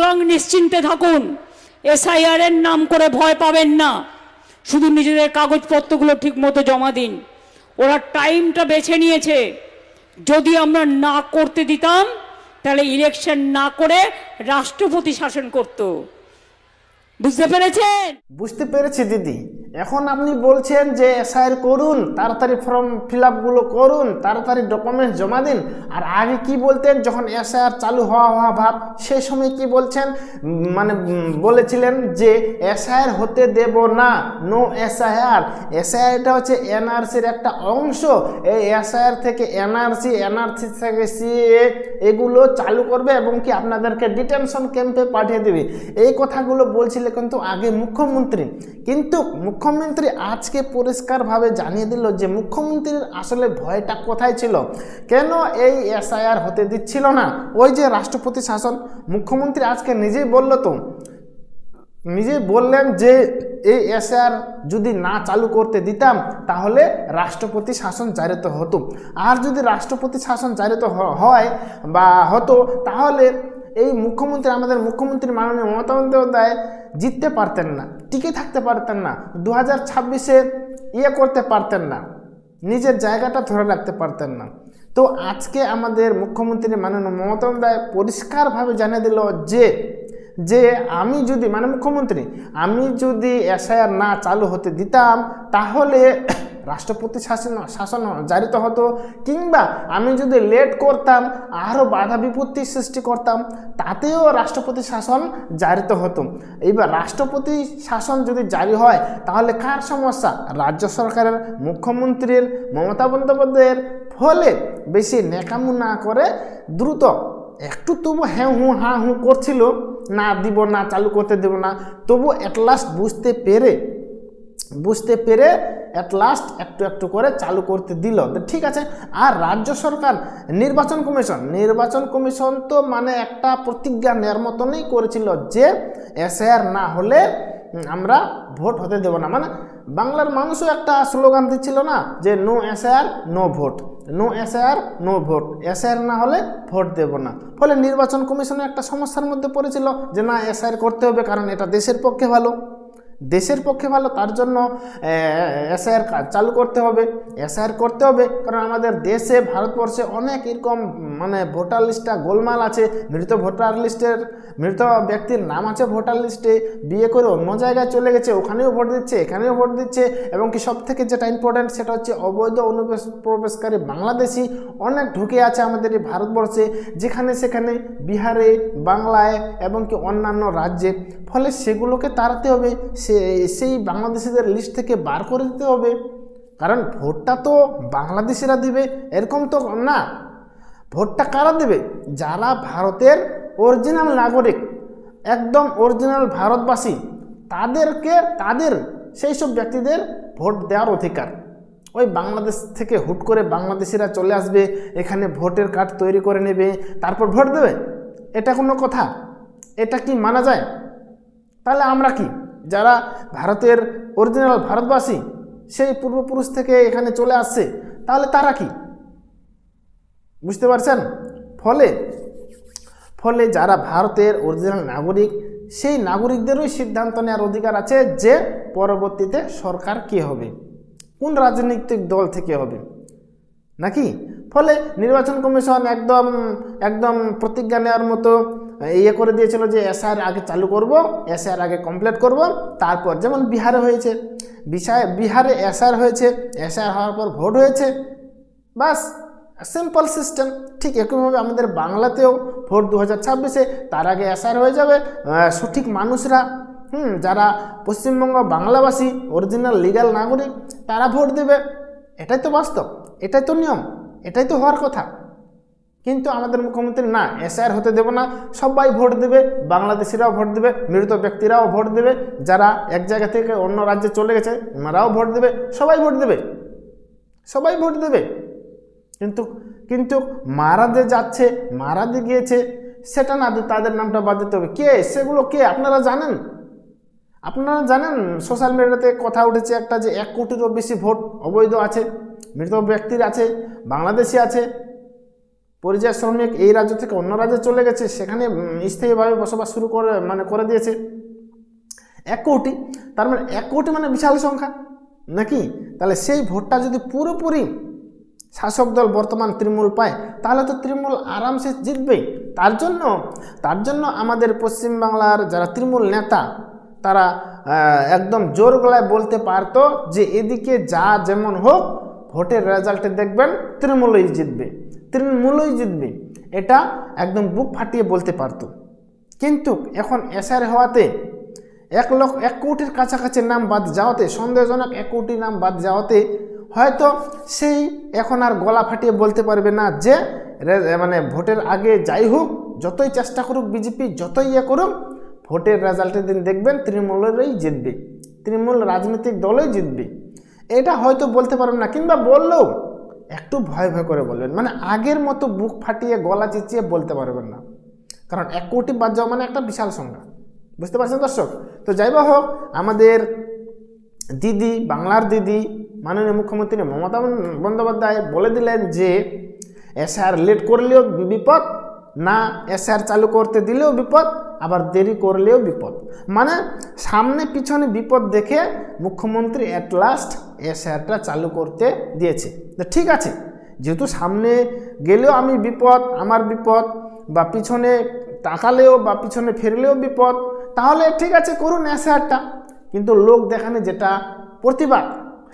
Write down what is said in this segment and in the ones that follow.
সুতরাং নিশ্চিন্তে থাকুন। এসআইআর এর নাম করে ভয় পাবেন না। শুধু নিজেদের কাগজপত্রগুলো ঠিক মতো জমা দিন। ওরা টাইমটা বেছে নিয়েছে। যদি আমরা না করতে দিতাম, তাহলে ইলেকশন না করে রাষ্ট্রপতি শাসন করত। বুঝতে পেরেছেন? বুঝতে পেরেছি দিদি। এখন আপনি বলছেন যে এসআইআর করুন, তাড়াতাড়ি ফর্ম ফিল আপগুলো করুন, তাড়াতাড়ি ডকুমেন্টস জমা দিন। আর আগে কি বলতেন যখন এসআইআর চালু হওয়া হওয়া ভাব সেই সময় কি বলছেন? মানে বলেছিলেন যে এসআইআর হতে দেব না নো এসআইআর। এসআইআরটা হচ্ছে এনআরসির একটা অংশ। এই এসআইআর থেকে এনআরসি এনআরসি থেকে সিএ এগুলো চালু করবে এবং কি আপনাদেরকে ডিটেনশন ক্যাম্পে পাঠিয়ে দেবে। এই কথাগুলো বলছিল কিন্তু আগে মুখ্যমন্ত্রী। কিন্তু মুখ্যমন্ত্রী আজকে পরিষ্কারভাবে জানিয়ে দিল যে মুখ্যমন্ত্রীর আসলে ভয়টা কোথায় ছিল। কেন এই এসআইআর হতে দিচ্ছিল না? ওই যে রাষ্ট্রপতি শাসন, মুখ্যমন্ত্রী আজকে নিজেই বলল তো। নিজেই বললেন যে এই এসআর যদি না চালু করতে দিতাম, তাহলে রাষ্ট্রপতি শাসন জারিত হতো। আর যদি রাষ্ট্রপতি শাসন জারিত হয় বা হতো, তাহলে এই মুখ্যমন্ত্রী, আমাদের মুখ্যমন্ত্রী মাননীয় মমতা বন্দ্যোপাধ্যায় জিততে পারতেন না, টিকে থাকতে পারতেন না দু হাজার ছাব্বিশে ইয়ে করতে পারতেন না, নিজের জায়গাটা ধরে রাখতে পারতেন না। তো আজকে আমাদের মুখ্যমন্ত্রী মাননীয় মমতা রায় পরিষ্কারভাবে জানে দিল যে যে আমি যদি মানে মুখ্যমন্ত্রী, আমি যদি এসআইআর না চালু হতে দিতাম, তাহলে রাষ্ট্রপতি শাসন শাসন জারিত হতো, কিংবা আমি যদি লেট করতাম আরও বাধা বিপত্তির সৃষ্টি করতাম, তাতেও রাষ্ট্রপতি শাসন জারিত হতো। এইবার রাষ্ট্রপতি শাসন যদি জারি হয়, তাহলে কার সমস্যা? রাজ্য সরকারের, মুখ্যমন্ত্রীর, মমতা বন্দ্যোপাধ্যায়ের, ফলে বেশি নেকামু না করে দ্রুত একটু তবু হ্যাঁ হু, হাঁ হুঁ করছিল, না দিব, না চালু করতে দেব না, তবু অ্যাট লাস্ট বুঝতে পেরে বুঝতে পেরে অ্যাট লাস্ট একটু একটু করে চালু করতে দিল। ঠিক আছে, আর রাজ্য সরকার, নির্বাচন কমিশন নির্বাচন কমিশন তো মানে একটা প্রতিজ্ঞা নেওয়ার মতনই করেছিল যে এসআর না হলে আমরা ভোট হতে দেব না। মানে বাংলার মানুষও একটা স্লোগান দিচ্ছিল না যে no SR no vote no SR no vote SR না হলে ভোট দেব না। ফলে নির্বাচন কমিশনের একটা সমস্যার মধ্যে পড়েছিল যে না এসআর করতে হবে কারণ এটা দেশের পক্ষে ভালো। দেশের পক্ষে ভালো, তার জন্য এসআইআর চালু করতে হবে। এসআইআর করতে হবে, কারণ আমাদের দেশে, ভারতবর্ষে অনেক এরকম মানে ভোটার লিস্টটা গোলমাল আছে। মৃত ভোটার লিস্টের, মৃত ব্যক্তির নাম আছে ভোটার লিস্টে। বিয়ে করে অন্য জায়গায় চলে গেছে, ওখানেও ভোট দিচ্ছে, এখানেও ভোট দিচ্ছে। এবং কি সব থেকে যেটা ইম্পর্ট্যান্ট সেটা হচ্ছে অবৈধ অনুপ্রবেশ, প্রবেশকারী বাংলাদেশি অনেক ঢুকে আছে আমাদের এই ভারতবর্ষে, যেখানে সেখানে বিহারে, বাংলায় এবং কি অন্যান্য রাজ্যে। ফলে সেগুলোকে তাড়াতে হবে, সে, সেই বাংলাদেশিদের লিস্ট থেকে বার করে দিতে হবে। কারণ ভোটটা তো বাংলাদেশিরা দিবে, এরকম তো না। ভোটটা কারা দেবে? যারা ভারতের অরিজিনাল নাগরিক, একদম অরিজিনাল ভারতবাসী, তাদেরকে, তাদের, সেই সব ব্যক্তিদের ভোট দেওয়ার অধিকার। ওই বাংলাদেশ থেকে হুট করে বাংলাদেশিরা চলে আসবে, এখানে ভোটের কার্ড তৈরি করে নেবে, তারপর ভোট দেবে। এটা কোনো কথা? এটা কি মানা যায়? তাহলে আমরা কি? যারা ভারতের অরিজিনাল ভারতবাসী, সেই পূর্বপুরুষ থেকে এখানে চলে আসছে, তাহলে তারা কি? বুঝতে পারছেন? ফলে ফলে যারা ভারতের অরিজিনাল নাগরিক, সেই নাগরিকদেরই সিদ্ধান্ত নেওয়ার অধিকার আছে যে পরবর্তীতে সরকার কে হবে? কোন রাজনৈতিক দল থেকে হবে? নাকি? ফলে নির্বাচন কমিশন একদম একদম প্রতিজ্ঞা নেওয়ার মতো ইয়ে করে দিয়েছিল যে এসআর আগে চালু করব এসআর আগে কমপ্লিট করব, তারপর যেমন বিহারে হয়েছে বিহারে এসআর হয়েছে এসআর হওয়ার পর ভোট হয়েছে, বাস সিম্পল সিস্টেম ঠিক একইভাবে আমাদের বাংলাতেও ভোট দু হাজার ছাব্বিশে, তার আগে এসআর হয়ে যাবে সঠিক মানুষরা, হুম, যারা পশ্চিমবঙ্গ বাংলাভাষী অরিজিনাল লিগ্যাল নাগরিক, তারা ভোট দেবে, এটাই তো বাস্তব, এটাই তো নিয়ম, এটাই তো হওয়ার কথা। কিন্তু আমাদের মুখ্যমন্ত্রী না এসআর হতে দেব না, সবাই ভোট দেবে, বাংলাদেশিরাও ভোট দেবে, মৃত ব্যক্তিরাও ভোট দেবে, যারা এক জায়গা থেকে অন্য রাজ্যে চলে গেছে ওনারাও ভোট দেবে, সবাই ভোট দেবে, সবাই ভোট দেবে। কিন্তু কিন্তু মারা যে যাচ্ছে, মারা যে গিয়েছে, সেটা না তাদের নামটা বাদ দিতে হবে। কে? সেগুলো কে? আপনারা জানেন? আপনারা জানেন, সোশ্যাল মিডিয়াতে কথা উঠেছে একটা যে এক কোটিরও বেশি ভোট অবৈধ আছে, মৃত ব্যক্তির আছে, বাংলাদেশি আছে পরিযায়ী শ্রমিক এই রাজ্য থেকে অন্য রাজ্যে চলে গেছে, সেখানে স্থায়ীভাবে বসবাস শুরু করে মানে করে দিয়েছে। এক কোটি, তার মানে এক কোটি মানে বিশাল সংখ্যা, নাকি? তাহলে সেই ভোটটা যদি পুরোপুরি শাসক দল বর্তমান তৃণমূল পায়, তাহলে তো তৃণমূল আরামসে জিতবে। তার জন্য তার জন্য আমাদের পশ্চিমবাংলার যারা তৃণমূল নেতা, তারা একদম জোর গলায় বলতে পারতো যে এদিকে যা যেমন হোক, ভোটের রেজাল্টে দেখবেন তৃণমূলই জিতবে। তৃণমূলই জিতবে। এটা একদম বুক ফাটিয়ে বলতে পারতো। কিন্তু এখন এসআর হওয়াতে এক লক্ষ, এক কোটির কাছাকাছি নাম বাদ যাওয়াতে, সন্দেহজনক এক কোটি নাম বাদ যাওয়াতে হয়তো সেই এখন আর গলা ফাটিয়ে বলতে পারবে না যে মানে ভোটের আগে যাই হোক, যতই চেষ্টা করুক বিজেপি, যতই ইয়ে করুক, ভোটের রেজাল্টের দিন দেখবেন তৃণমূলেরই জিতবে। তৃণমূল রাজনৈতিক দলই জিতবে। এটা হয়তো বলতে পারবেন না, কিংবা বললেও একটু ভয় ভয় করে বলবেন। মানে আগের মতো বুক ফাটিয়ে, গলা চেঁচিয়ে বলতে পারবেন না। কারণ এক কোটি বাদ যাওয়া মানে একটা বিশাল সংখ্যা। বুঝতে পারছেন দর্শক? তো যাই বা হোক, আমাদের দিদি, বাংলার দিদি, মাননীয় মুখ্যমন্ত্রী মমতা বন্দ্যোপাধ্যায় বলে দিলেন যে এসআর লেট করলেও বিপদ, না এসআর চালু করতে দিলেও বিপদ আবার দেরি করলেও বিপদ। মানে সামনে পিছনে বিপদ দেখে মুখ্যমন্ত্রী অ্যাট লাস্ট এসআরটা চালু করতে দিয়েছে। তো ঠিক আছে, যেহেতু সামনে গেলেও আমি বিপদ, আমার বিপদ, বা পিছনে তাকালেও বা পিছনে ফিরলেও বিপদ, তাহলে ঠিক আছে করুন এসআরটা কিন্তু লোক দেখানে যেটা প্রতিবাদ,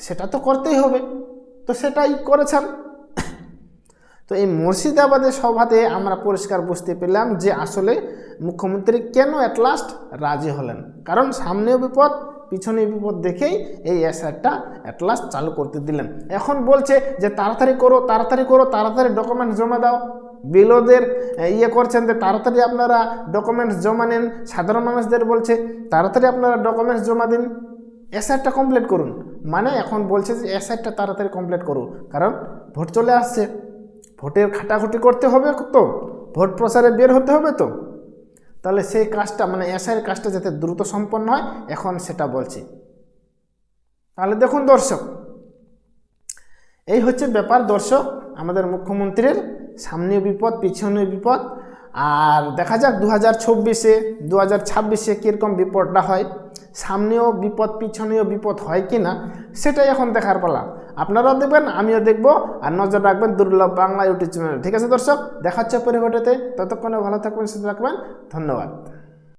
সেটা তো করতেই হবে। তো সেটাই করেছেন। তো এই মুর্শিদাবাদের সভাতে আমরা পরিষ্কার বুঝতে পেলাম যে আসলে মুখ্যমন্ত্রী কেন অ্যাট লাস্ট রাজি হলেন। কারণ সামনেও বিপদ পিছনে বিপদ দেখেই এই এসআরটা অ্যাট লাস্ট চালু করতে দিলেন। এখন বলছে যে তাড়াতাড়ি করো তাড়াতাড়ি করো, তাড়াতাড়ি ডকুমেন্টস জমা দাও। বিলোদের ইয়ে করছেন যে তাড়াতাড়ি আপনারা ডকুমেন্টস জমা নেন। সাধারণ মানুষদের বলছে, তাড়াতাড়ি আপনারা ডকুমেন্টস জমা দিন। এসআরটা কমপ্লিট করুন। মানে এখন বলছে যে এসআরটা তাড়াতাড়ি কমপ্লিট করুন কারণ ভোট চলে আসছে। ভোটের খাটাখুটি করতে হবে তো, ভোট প্রচারে বের হতে হবে তো। তাহলে সেই কাজটা মানে এসআইয়ের কাজটা যাতে দ্রুত সম্পন্ন হয়, এখন সেটা বলছি। তাহলে দেখুন দর্শক, এই হচ্ছে ব্যাপার দর্শক, আমাদের মুখ্যমন্ত্রীর সামনেও বিপদ, পিছনেও বিপদ। আর দেখা যাক দু হাজার চব্বিশে দু হাজার ছাব্বিশে কীরকম বিপদটা হয়, সামনেও বিপদ, পিছনেও বিপদ হয় কি না সেটাই এখন দেখার পালা। আপনারাও দেখবেন, আমিও দেখব। আর নজর রাখবেন দুর্লভ বাংলা ইউটিউব চ্যানেল ঠিক আছে দর্শক দেখাচ্ছে পরিবর্তে ততক্ষণে ভালো থাকবেন, সুস্থ থাকবেন। ধন্যবাদ।